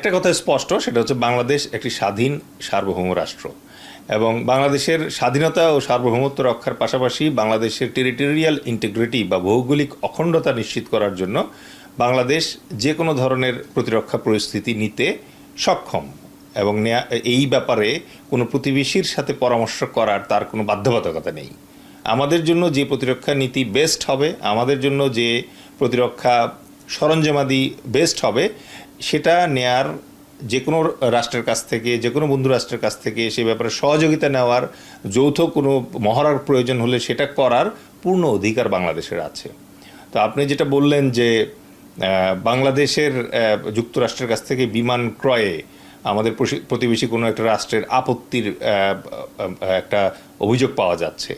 একটা কথা স্পষ্ট, সেটা হচ্ছে বাংলাদেশ একটি স্বাধীন সার্বভৌম রাষ্ট্র। এবং বাংলাদেশের স্বাধীনতা ও সার্বভৌমত্ব রক্ষার পাশাপাশি বাংলাদেশের টেরিটোরিয়াল ইন্টিগ্রিটি বা ভৌগোলিক অখণ্ডতা নিশ্চিত করার জন্য বাংলাদেশ যে কোনো ধরনের প্রতিরক্ষা পরিস্থিতি নিতে সক্ষম। এবং এই ব্যাপারে কোনো প্রতিবেশীর সাথে পরামর্শ করার তার কোনো বাধ্যবাধকতা নেই। আমাদের জন্য যে প্রতিরক্ষা নীতি বেস্ট হবে, আমাদের জন্য যে প্রতিরক্ষা সরঞ্জামাদি বেস্ট হবে সেটা নেয়ার যে কোনো রাষ্ট্রের কাছ থেকে, যে কোনো বন্ধু রাষ্ট্রের কাছ থেকে সে ব্যাপারে সহযোগিতা নেওয়ার যৌথ কোনো মহড়ার প্রয়োজন হলে সেটা করার পূর্ণ অধিকার বাংলাদেশের আছে। তো আপনি যেটা বললেন যে বাংলাদেশের যুক্তরাষ্ট্রের কাছ থেকে বিমান ক্রয়ে আমাদের প্রতিবেশী কোনো একটা রাষ্ট্রের আপত্তির একটা অভিযোগ পাওয়া যাচ্ছে।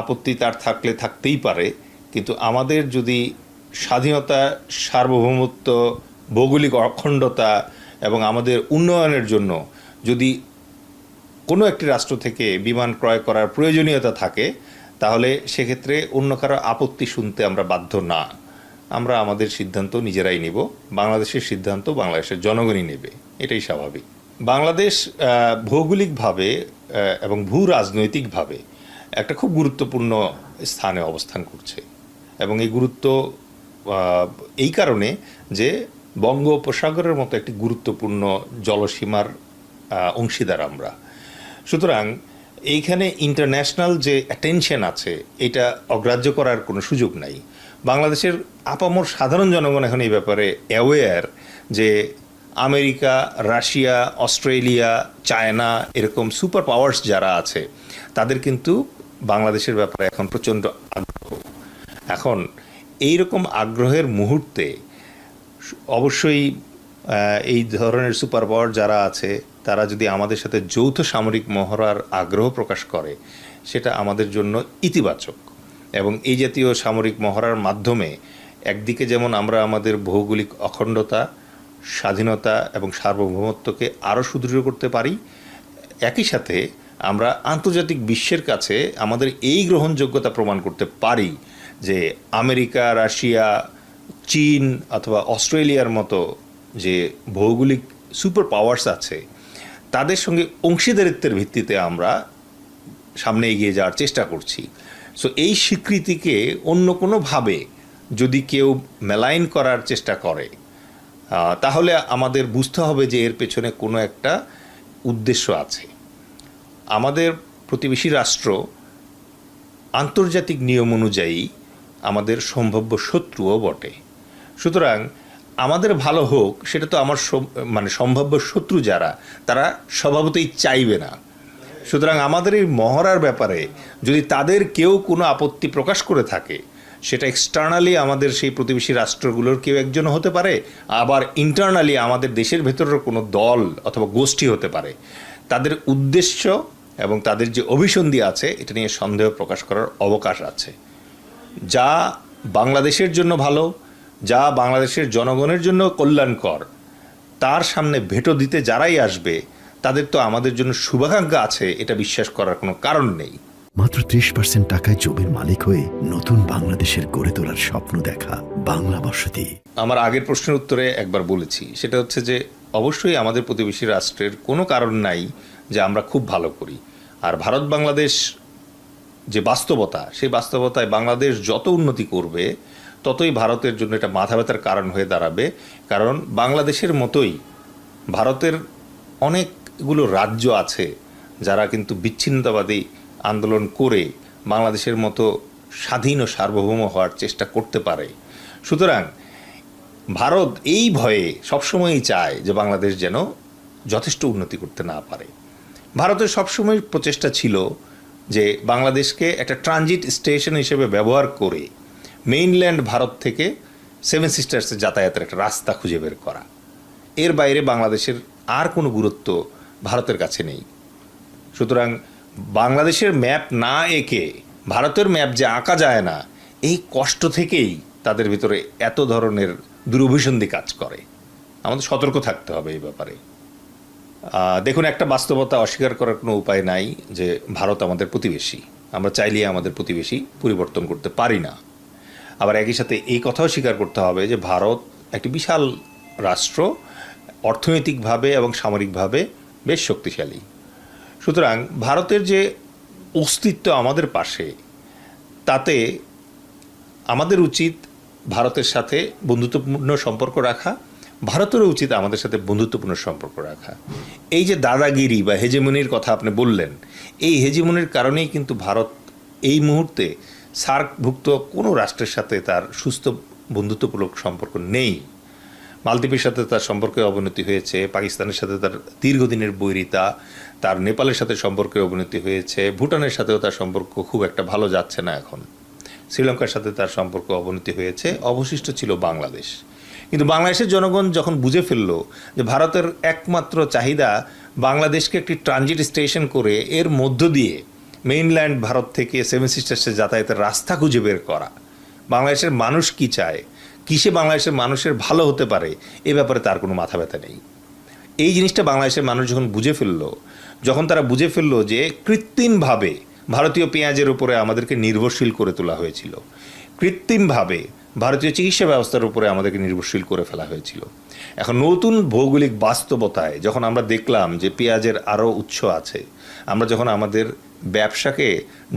আপত্তি তার থাকলে থাকতেই পারে, কিন্তু আমাদের যদি স্বাধীনতা সার্বভৌমত্ব ভৌগোলিক অখণ্ডতা এবং আমাদের উন্নয়নের জন্য যদি কোনো একটি রাষ্ট্র থেকে বিমান ক্রয় করার প্রয়োজনীয়তা থাকে, তাহলে সেক্ষেত্রে অন্য কারও আপত্তি শুনতে আমরা বাধ্য না। আমরা আমাদের সিদ্ধান্ত নিজেরাই নিব। বাংলাদেশের সিদ্ধান্ত বাংলাদেশের জনগণই নেবে। এটাই স্বাভাবিক। বাংলাদেশ ভৌগোলিকভাবে এবং ভূ রাজনৈতিকভাবে একটা খুব গুরুত্বপূর্ণ স্থানে অবস্থান করছে। এবং এই গুরুত্ব এই কারণে যে বঙ্গোপসাগরের মতো একটি গুরুত্বপূর্ণ জলসীমার অংশীদার আমরা। সুতরাং এইখানে ইন্টারন্যাশনাল যে অ্যাটেনশন আছে, এটা অগ্রাহ্য করার কোনো সুযোগ নাই। বাংলাদেশের আপামর সাধারণ জনগণ এখন এই ব্যাপারে অ্যাওয়্যার যে আমেরিকা, রাশিয়া, অস্ট্রেলিয়া, চায়না এরকম সুপার পাওয়ার্স যারা আছে, তাদের কিন্তু বাংলাদেশের ব্যাপারে এখন প্রচণ্ড আগ্রহ। এখন এই রকম আগ্রহের মুহূর্তে অবশ্যই এই ধরনের সুপার পাওয়ার যারা আছে, তারা যদি আমাদের সাথে যৌথ সামরিক মহড়ার আগ্রহ প্রকাশ করে, সেটা আমাদের জন্য ইতিবাচক। এবং এই জাতীয় সামরিক মহড়ার মাধ্যমে একদিকে যেমন আমরা আমাদের ভৌগোলিক অখণ্ডতা, স্বাধীনতা এবং সার্বভৌমত্বকে আরও সুদৃঢ় করতে পারি, একই সাথে আমরা আন্তর্জাতিক বিশ্বের কাছে আমাদের এই গ্রহণযোগ্যতা প্রমাণ করতে পারি যে আমেরিকা, রাশিয়া চীন অথবা অস্ট্রেলিয়ার মতো যে ভৌগোলিক সুপার পাওয়ার্স আছে, তাদের সঙ্গে অংশীদারিত্বের ভিত্তিতে আমরা সামনে এগিয়ে যাওয়ার চেষ্টা করছি। সো এই স্বীকৃতিকে অন্য কোনোভাবে যদি কেউ মেলাইন করার চেষ্টা করে তাহলে আমাদের বুঝতে হবে যে এর পেছনে কোনো একটা উদ্দেশ্য আছে। আমাদের প্রতিবেশী রাষ্ট্র আন্তর্জাতিক নিয়ম অনুযায়ী আমাদের সম্ভাব্য শত্রুও বটে। সুতরাং আমাদের ভালো হোক, সেটা তো আমার মানে সম্ভাব্য শত্রু যারা, তারা স্বভাবতই চাইবে না। সুতরাং আমাদের এই মহড়ার ব্যাপারে যদি তাদের কেউ কোনো আপত্তি প্রকাশ করে থাকে, সেটা এক্সটার্নালি আমাদের সেই প্রতিবেশী রাষ্ট্রগুলোর কেউ একজন হতে পারে, আবার ইন্টারনালি আমাদের দেশের ভেতরের কোনো দল অথবা গোষ্ঠী হতে পারে। তাদের উদ্দেশ্য এবং তাদের যে অভিসন্ধি আছে, এটা নিয়ে সন্দেহ প্রকাশ করার অবকাশ আছে। যা বাংলাদেশের জন্য ভালো যা বাংলাদেশের জনগণের জন্য কল্যাণকর। তার সামনে ভেটো দিতে যারাই আসবে তাদের তো আমাদের জন্য শুভাকাঙ্ক্ষা আছে এটা বিশ্বাস করার কোনো কারণ নেই। মাত্র ত্রিশ পার্সেন্ট টাকায় জমির মালিক হয়ে নতুন বাংলাদেশের গড়ে তোলার স্বপ্ন দেখা বাংলা বসতি। আমার আগের প্রশ্নের উত্তরে একবার বলেছি সেটা হচ্ছে যে অবশ্যই আমাদের প্রতিবেশী রাষ্ট্রের কোনো কারণ নাই যে আমরা খুব ভালো করি। আর ভারত বাংলাদেশ যে বাস্তবতা সেই বাস্তবতায় বাংলাদেশ যত উন্নতি করবে ততই ভারতের জন্য এটা মাথা ব্যথার কারণ হয়ে দাঁড়াবে। কারণ বাংলাদেশের মতোই ভারতের অনেকগুলো রাজ্য আছে যারা কিন্তু বিচ্ছিন্নতাবাদী আন্দোলন করে বাংলাদেশের মতো স্বাধীন ও সার্বভৌম হওয়ার চেষ্টা করতে পারে। সুতরাং ভারত এই ভয়ে সবসময়ই চায় যে বাংলাদেশ যেন যথেষ্ট উন্নতি করতে না পারে। ভারতের সবসময় প্রচেষ্টা ছিল যে বাংলাদেশকে একটা ট্রানজিট স্টেশন হিসেবে ব্যবহার করে মেইনল্যান্ড ভারত থেকে সেভেন সিস্টার্সের যাতায়াতের একটা রাস্তা খুঁজে বের করা। এর বাইরে বাংলাদেশের আর কোনো গুরুত্ব ভারতের কাছে নেই। সুতরাং বাংলাদেশের ম্যাপ না এঁকে ভারতের ম্যাপ যে আঁকা যায় না, এই কষ্ট থেকেই তাদের ভিতরে এত ধরনের দুরভিসন্ধি কাজ করে। আমাদের সতর্ক থাকতে হবে এই ব্যাপারে। দেখুন, একটা বাস্তবতা অস্বীকার করার কোনো উপায় নাই যে ভারত আমাদের প্রতিবেশী। আমরা চাইলেই আমাদের প্রতিবেশী পরিবর্তন করতে পারি না। আবার একই সাথে এই কথাও স্বীকার করতে হবে যে ভারত একটি বিশাল রাষ্ট্র, অর্থনৈতিকভাবে এবং সামরিকভাবে বেশ শক্তিশালী। সুতরাং ভারতের যে অস্তিত্ব আমাদের পাশে, তাতে আমাদের উচিত ভারতের সাথে বন্ধুত্বপূর্ণ সম্পর্ক রাখা, ভারতেরও উচিত আমাদের সাথে বন্ধুত্বপূর্ণ সম্পর্ক রাখা। এই যে দাদাগিরি বা হেজেমনির কথা আপনি বললেন, এই হেজেমনির কারণেই কিন্তু ভারত এই মুহূর্তে সার্কভুক্ত কোনো রাষ্ট্রের সাথে তার সুস্থ বন্ধুত্বপূর্ণ সম্পর্ক নেই। মালদ্বীপের সাথে তার সম্পর্কে অবনতি হয়েছে, পাকিস্তানের সাথে তার দীর্ঘদিনের বৈরিতা, তার নেপালের সাথে সম্পর্কে অবনতি হয়েছে, ভুটানের সাথেও তার সম্পর্ক খুব একটা ভালো যাচ্ছে না এখন। শ্রীলঙ্কার সাথে তার সম্পর্ক অবনতি হয়েছে, অবশিষ্ট ছিল বাংলাদেশ। কিন্তু বাংলাদেশের জনগণ যখন বুঝে ফেলল যে ভারতের একমাত্র চাহিদা বাংলাদেশকে একটি ট্রানজিট স্টেশন করে এর মধ্য দিয়ে মেইনল্যান্ড ভারত থেকে সেভেন সিস্টার্সে যাতায়াতের রাস্তা খুঁজে বের করা। বাংলাদেশের মানুষ কি চায়? কিসে বাংলাদেশের মানুষের ভালো হতে পারে? এ ব্যাপারে তার কোনো মাথা ব্যথা নেই। এই জিনিসটা বাংলাদেশের মানুষ যখন বুঝে ফেলল, যখন তারা বুঝে ফেলল যে কৃত্রিমভাবে ভারতীয় পেঁয়াজের উপরে আমাদেরকে নির্ভরশীল করে তোলা হয়েছিল। কৃত্রিমভাবে ভারতীয় চিকিৎসা ব্যবস্থার উপরে আমাদেরকে নির্ভরশীল করে ফেলা হয়েছিল। এখন নতুন ভৌগোলিক বাস্তবতায় যখন আমরা দেখলাম যে পেঁয়াজের আরও উৎস আছে, আমরা যখন আমাদের ব্যবসাকে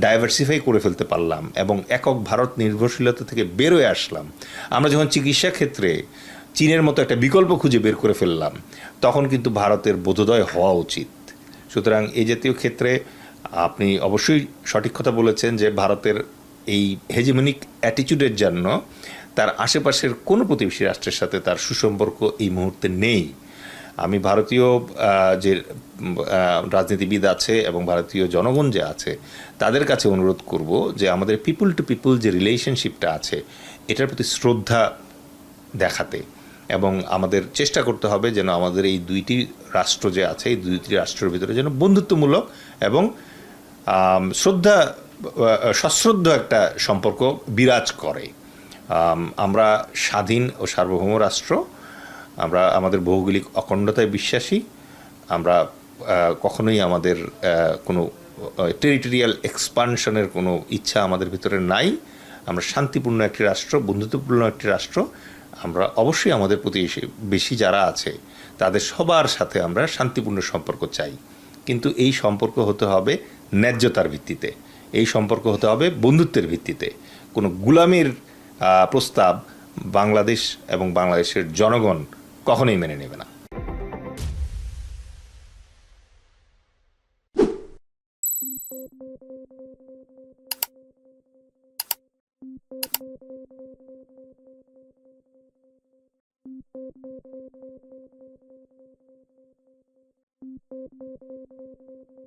ডাইভার্সিফাই করে ফেলতে পারলাম এবং একক ভারত নির্ভরশীলতা থেকে বেরোয় আসলাম, আমরা যখন চিকিৎসা ক্ষেত্রে চীনের মতো একটা বিকল্প খুঁজে বের করে ফেললাম, তখন কিন্তু ভারতের বোধোদয় হওয়া উচিত। সুতরাং এই জাতীয় ক্ষেত্রে আপনি অবশ্যই সঠিক কথা বলেছেন যে ভারতের এই হেজিমনিক অ্যাটিচিউডের জন্য তার আশেপাশের কোনো প্রতিবেশী রাষ্ট্রের সাথে তার সুসম্পর্ক এই মুহূর্তে নেই। আমি ভারতীয় যে রাজনীতিবিদ আছে এবং ভারতীয় জনগণ যে আছে, তাদের কাছে অনুরোধ করব যে আমাদের পিপুল টু পিপুল যে রিলেশনশিপটা আছে, এটার প্রতি শ্রদ্ধা দেখাতে এবং আমাদের চেষ্টা করতে হবে যেন আমাদের এই দুইটি রাষ্ট্র যে আছে, এই দুইটি রাষ্ট্রের ভিতরে যেন বন্ধুত্বমূলক এবং শ্রদ্ধা সশ্রদ্ধ একটা সম্পর্ক বিরাজ করে। আমরা স্বাধীন ও সার্বভৌম রাষ্ট্র, আমরা আমাদের ভৌগোলিক অখণ্ডতায় বিশ্বাসী, আমরা কখনোই আমাদের কোনো টেরিটোরিয়াল এক্সপানশনের কোনো ইচ্ছা আমাদের ভিতরে নাই। আমরা শান্তিপূর্ণ একটি রাষ্ট্র, বন্ধুত্বপূর্ণ একটি রাষ্ট্র, আমরা অবশ্যই আমাদের প্রতি বেশি যারা আছে, তাদের সবার সাথে আমরা শান্তিপূর্ণ সম্পর্ক চাই। কিন্তু এই সম্পর্ক হতে হবে ন্যায্যতার ভিত্তিতে। এই সম্পর্ক হতে হবে বন্ধুত্বের ভিত্তিতে। কোনো গুলামির প্রস্তাব বাংলাদেশ এবং বাংলাদেশের জনগণ কখনোই মেনে নেবে না।